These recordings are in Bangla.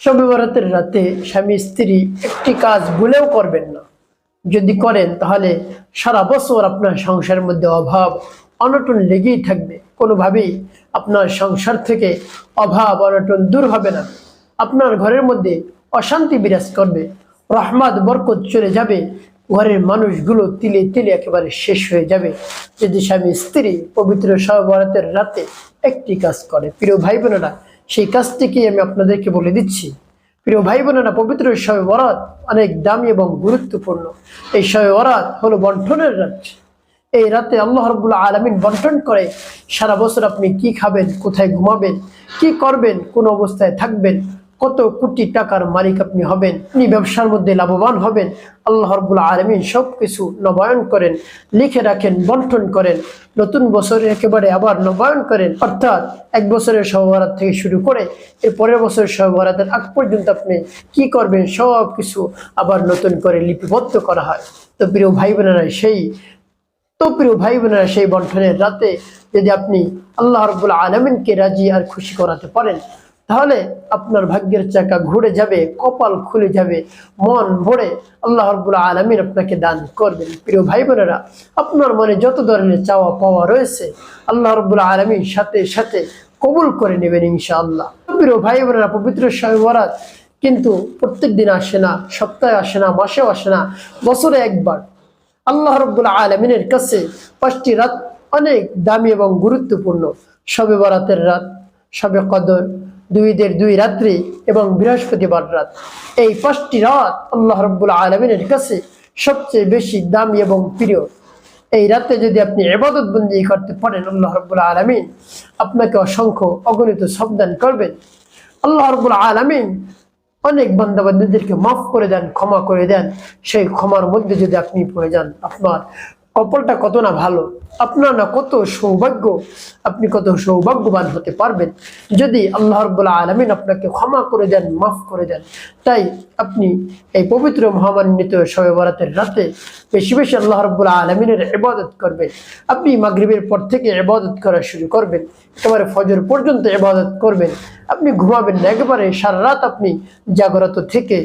শবে রাতে স্বামী স্ত্রী একটি কাজ ভুলেও করবেন না। যদি করেন, তাহলে সারা বছর আপনার সংসারের মধ্যে অভাব অনটন লেগেই থাকবে। কোনোভাবেই আপনার সংসার থেকে অভাব অনটন দূর হবে না। আপনার ঘরের মধ্যে অশান্তি বিরাজ করবে, রহমাত, বরকত চলে যাবে, ঘরের মানুষগুলো তিলে তিলে একেবারে শেষ হয়ে যাবে। যদি স্বামী স্ত্রী পবিত্র সহবরাতের রাতে একটি কাজ করে, প্রিয় ভাই বোনেরা সেই কাজটিকে আমি আপনাদেরকে বলে দিচ্ছি। প্রিয় ভাই বোনেরা পবিত্র শবে বরাত অনেক দামি এবং গুরুত্বপূর্ণ। এই শবে বরাত হলো বন্টনের রাত। এই রাতে আল্লাহ রবুল্লা আলমিন বন্টন করে সারা বছর আপনি কি খাবেন, কোথায় ঘুমাবেন, কি করবেন, কোন অবস্থায় থাকবেন। কত কোটি টাকার মালিক আপনি হবেন? আপনি ব্যবসার মধ্যে লাভবান হবেন। আল্লাহ রবুল্লা আলমিন সব কিছু নবায়ন করেন, লিখে রাখেন, বন্টন করেন। নতুন বছরে একেবারে আবার নবায়ন করেন। অর্থাৎ এক বছরের সহবরাত থেকে শুরু করে এর পরের বছরের সহবরাতের আগ পর্যন্ত আপনি কি করবেন? সব কিছু আবার নতুন করে লিপিবদ্ধ করা হয়। তো প্রিয় ভাই বোনেরা সেই তো প্রিয় ভাই বোনেরা সেই বন্টনের রাতে যদি আপনি আল্লাহ রব্বুল আলমিনকে রাজি আর খুশি করাতে পারেন তাহলে আপনার ভাগ্যের চাকা ঘুরে যাবে, কপাল খুলে যাবে, মন ভরে আল্লাহ রব্বুল আলমিন আপনাকে দান করবেন। প্রিয় ভাই বোনেরা আপনার মনে যত ধরনের চাওয়া পাওয়া রয়েছে, আল্লাহ রব্বুল আলমীর সাথে সাথে কবুল করে নেবেন ইনশাআল্লাহ। প্রিয় ভাই বোনেরা পবিত্র শহবরাত কিন্তু প্রত্যেক দিন আসে না, সপ্তাহে আসে না, মাসেও আসে না, বছরে একবার। আল্লাহ রব্বুল আলমিনের কাছে পাঁচটি রাত অনেক দামি এবং গুরুত্বপূর্ণ। সবে বরাতের রাত, সবে কদর দুইদের দুই রাত্রি এবং বৃহস্পতিবার রাত। এই পাঁচটি রাত আল্লাহ রব্বুল আলমিনের কাছে সবচেয়ে বেশি দামি এবং প্রিয়। এই রাতে যদি আপনি এবাদত বন্দি করতে পারেন আল্লাহ রব্বুল আলমিন, আপনাকে অসংখ্য অগণিত সাবধান করবেন। আল্লাহ রব্বুল আলমিন অনেক বান্দাবান্দিদেরকে মাফ করে দেন, ক্ষমা করে দেন। সেই ক্ষমার মধ্যে যদি আপনি পড়ে যান, আপনার কপালটা কত না ভালো, আপনার না কত সৌভাগ্য, আপনি কত সৌভাগ্যবান হতে পারবেন। যদি আল্লাহ রব্বুল্লা আলমিন আপনাকে ক্ষমা করে দেন, মাফ করে দেন, তাই আপনি এই পবিত্র মহামান্বিত শবে বরাতের রাতে বেশি বেশি আল্লাহ রব্বুল্লা আলমিনের ইবাদত করবেন। আপনি মাগরিবের পর থেকে ইবাদত করা শুরু করবেন একেবারে ফজর পর্যন্ত ইবাদত করবেন। আপনি ঘুমাবেন না, একেবারে সারা রাত আপনি জাগ্রত থেকে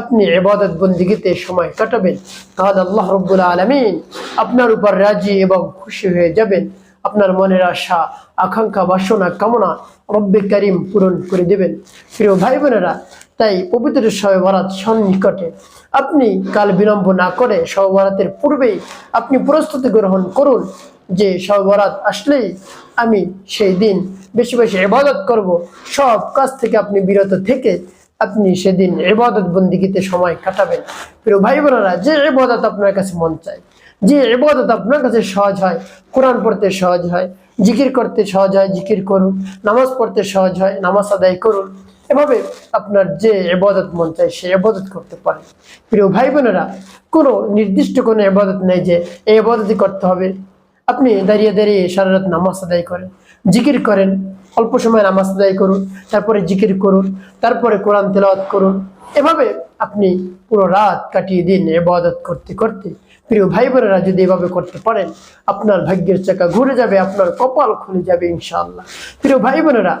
আপনি এবাদত বন্দিগিতে সময় কাটাবেন, তাহলে আল্লাহ রব্বুল আলমিন আপনার উপর রাজি এবং খুশি হয়ে যাবেন। আপনার মনের আশা, আকাঙ্ক্ষা, বাসনা, কামনা রব্বে করিম পূরণ করে দেবেন। প্রিয় ভাই বোনেরা তাই পবিত্র শবে বরাত সন্নিকটে আপনি কাল বিলম্ব না করে শবে বরাতের পূর্বেই আপনি প্রস্তুতি গ্রহণ করুন যে শবে বরাত আসলেই আমি সেই দিন বেশি বেশি ইবাদত করব, সব কাজ থেকে আপনি বিরত থেকে আপনি সেদিন এবাদত বন্দিগিতে সময় কাটাবেন। প্রিয় ভাই বোনেরা যে এবাদত আপনার কাছে মন চায়, যে এবাদত আপনার কাছে সহজ হয়, কোরআন পড়তে সহজ হয়, জিকির করতে সহজ হয়, জিকির করুন, নামাজ পড়তে সহজ হয়, নামাজ আদায় করুন, এভাবে আপনার যে এবাদত মন চায়, সে এবাদত করতে পারে প্রিয় ভাই বোনেরা কোনো নির্দিষ্ট কোনো এবাদত নেই যে এই এবাদতই করতে হবে। আপনি দাঁড়িয়ে দাঁড়িয়ে সারা রাত নামাজ আদায় করেন, জিকির করেন অল্প সময় নামাজ আদায় করুন, তারপরে জিকির করুন, তারপরে কোরআন তেলাওয়াত করুন। এভাবে আপনি পুরো রাত কাটিয়ে দিন এবাদত করতে করতে। প্রিয় ভাই বোনেরা যদি এভাবে করতে পারেন, আপনার ভাগ্যের চাকা ঘুরে যাবে, আপনার কপাল খুলে যাবে ইনশাআল্লাহ। প্রিয় ভাই বোনেরা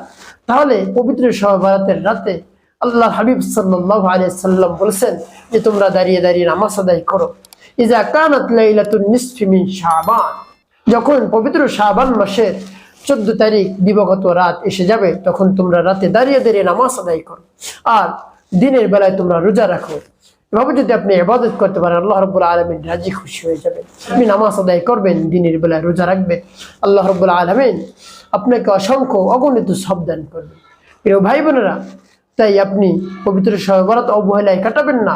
তাহলে পবিত্র সহভারতের রাতে আল্লাহ হাবিব সাল্লাহ আলিয়া সাল্লাম বলছেন যে, তোমরা দাঁড়িয়ে দাঁড়িয়ে নামাজ আদায় করো। ইজা কানাত যখন পবিত্র শাবান মাসের চোদ্দ তারিখ দিবগত রাত এসে যাবে, তখন তোমরা রাতে দাঁড়িয়ে দাঁড়িয়ে নামাজ আদায় করো। আর দিনের বেলায় তোমরা রোজা রাখো। এভাবে যদি আপনি ইবাদত করতে পারেন, আল্লাহ রব্বুল আলমিন রাজি খুশি হয়ে যাবে। আপনি নামাজ আদায় করবেন, দিনের বেলায় রোজা রাখবেন। আল্লাহ রব্বুল আলমিন আপনাকে অসংখ্য অগণিত সাবধান করবেন প্রিয় ভাই বোনেরা, তাই আপনি পবিত্র সহবরাত অবহেলায় কাটাবেন না।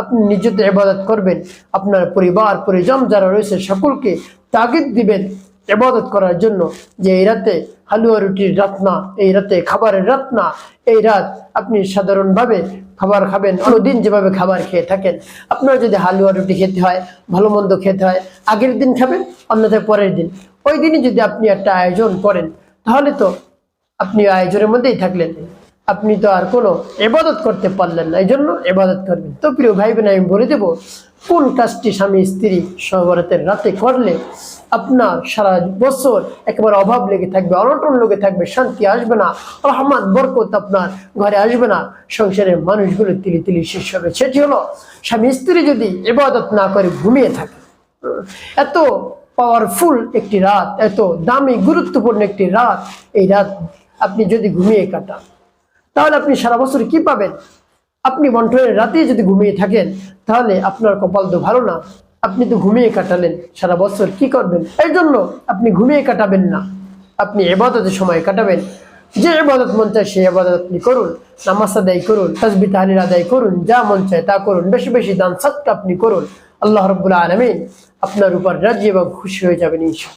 আপনি নিজেতে ইবাদত করবেন। আপনার পরিবার, পরিজন যারা রয়েছে, সকলকে তাগিদ দিবেন। ইবাদত করার জন্য যে এই রাতে হালুয়া রুটির রাত না, এই রাতে খাবারের রাত না, এই রাত আপনি সাধারণভাবে খাবার খাবেন, অন্যদিন যেভাবে খাবার খেয়ে থাকেন। আপনার যদি হালুয়া রুটি খেতে হয় ভালো মন্দ খেতে হয়, আগের দিন খাবেন অন্যথায় পরের দিন। ওই দিনই যদি আপনি একটা আয়োজন করেন, তাহলে তো আপনি আয়োজনের মধ্যেই থাকলেন। আপনি তো আর কোনো এবাদত করতে পারলেন না, এই জন্য এবাদত করবেন। তো প্রিয় ভাই বোন আমি বলে দেবো কোন কাজটি স্বামী স্ত্রী সবরাতের রাতে করলে আপনার সারা বছর একেবারে অভাব লেগে থাকবে, অনটন লেগে থাকবে, শান্তি আসবে না, রহমান, বরকত আপনার ঘরে আসবে না। সংসারের মানুষগুলো তিলি তিলি শেষ হবে। সেটি হলো, স্বামী স্ত্রী যদি এবাদত না করে ঘুমিয়ে থাকে, এত পাওয়ারফুল একটি রাত, এত দামি, গুরুত্বপূর্ণ একটি রাত, এই রাত আপনি যদি ঘুমিয়ে কাটান, তাহলে আপনি সারা বছর কি পাবেন? আপনি বন্টনের রাতে যদি ঘুমিয়ে থাকেন, তাহলে আপনার কপাল তো ভালো না। আপনি তো ঘুমিয়ে কাটালেন, সারা বছর কি করবেন? এই জন্য আপনি ঘুমিয়ে কাটাবেন না। আপনি এবাদতের সময় কাটাবেন। যে এবাদত মন চায়, সেই এবাদত আপনি করুন। নামাজ আদায় করুন তসবি তাহলিল আদায় করুন, যা মন চায় তা করুন। বেশি বেশি দান সৎকা আপনি করুন। আল্লাহ রব্বুল আলমিন আপনার উপর রাজি এবং খুশি হয়ে যাবেন